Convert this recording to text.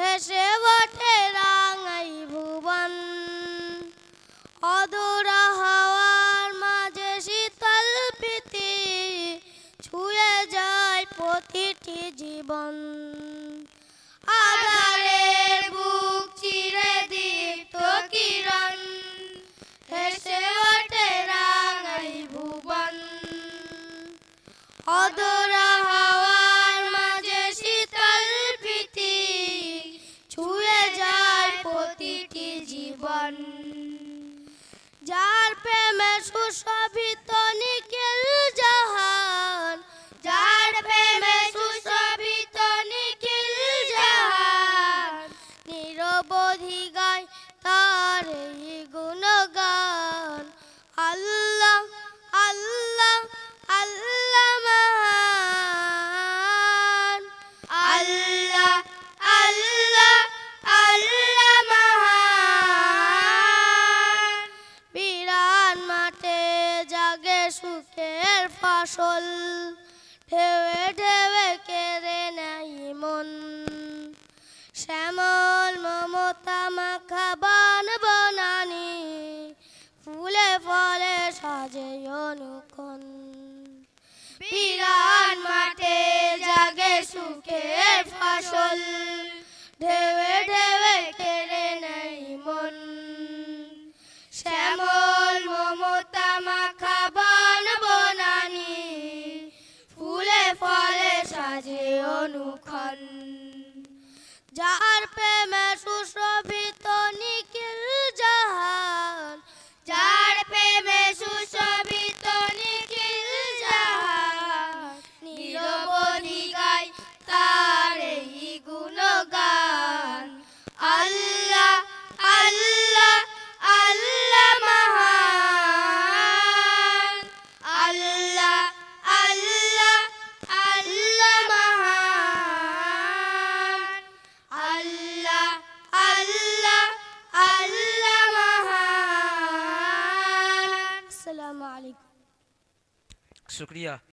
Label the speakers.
Speaker 1: হেসে ওঠে রাঙাই ভুবন। অদূরা হাওয়ার মাঝে শীতল ভীতি ছুঁয়ে যায় প্রতিটি জীবন।
Speaker 2: আধারের বুক চিরে কিরণ ওঠে রাঙাই ভুবন। সুশোভিত নিখিল জাহান।
Speaker 1: যার প্রেমে সুশোভিত নিখিল জাহান।
Speaker 2: নিরবধি গায় তার এই সুখের ফসল। ঢেউে ঢেউে কেড়ে নাই মন। শ্যামল, মমতা, মাখা, বান, বনানি, ফুলে ফলে সাজে অনুক্ষণ
Speaker 1: বিরান মাঠে জাগে সুখের ফসল। অনুক্ষণ।
Speaker 2: যার প্রেমে সুশোভিত
Speaker 3: शुक्रिया